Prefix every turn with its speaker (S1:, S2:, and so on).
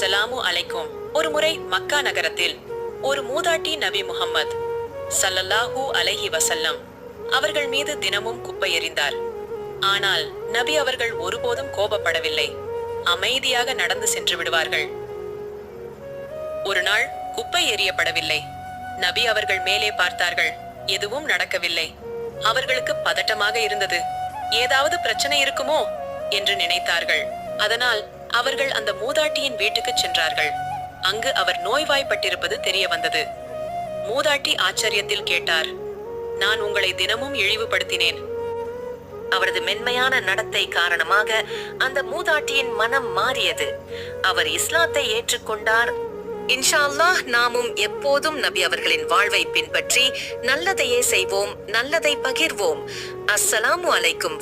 S1: அஸ்ஸலாமு அலைக்கும். ஒருமுறை மக்கா நகரத்தில் ஒரு மூதாட்டி நபி முகம்மது சல்லல்லாஹூ அலஹி வசல்லம் அவர்கள் மீது தினமும் குப்பை எறிந்தார். ஆனால் நபி அவர்கள் ஒருபோதும் கோபப்படவில்லை. அமைதியாக நடந்து சென்று விடுவார்கள். ஒரு நாள் குப்பை எறியப்படவில்லை. நபி அவர்கள் மேலே பார்த்தார்கள். எதுவும் நடக்கவில்லை. அவர்களுக்கு பதட்டமாக இருந்தது. ஏதாவது பிரச்சனை இருக்குமோ? என்று நினைத்தார்கள். அதனால் அவர்கள் அந்த மூதாட்டியின் வீட்டுக்கு சென்றார்கள். அங்கு அவர் நோய்வாய்ப்பட்டிருப்பது தெரிய வந்தது மூதாட்டி ஆச்சரியத்தில் கேட்டார் நான் உங்களை தினமும் இழிவுபடுத்தினேன்.
S2: அவரது மென்மையான நடத்தை காரணமாக அந்த மூதாட்டியின் மனம் மாறியது. அவர் இஸ்லாத்தை ஏற்றுக்கொண்டார். இன்ஷா அல்லாஹ் நாமும் எப்போதும் நபி அவர்களின் வாழ்வை பின்பற்றி நல்லதையே செய்வோம் நல்லதை பகிர்வோம். அஸ்ஸலாமு அலைக்கும்.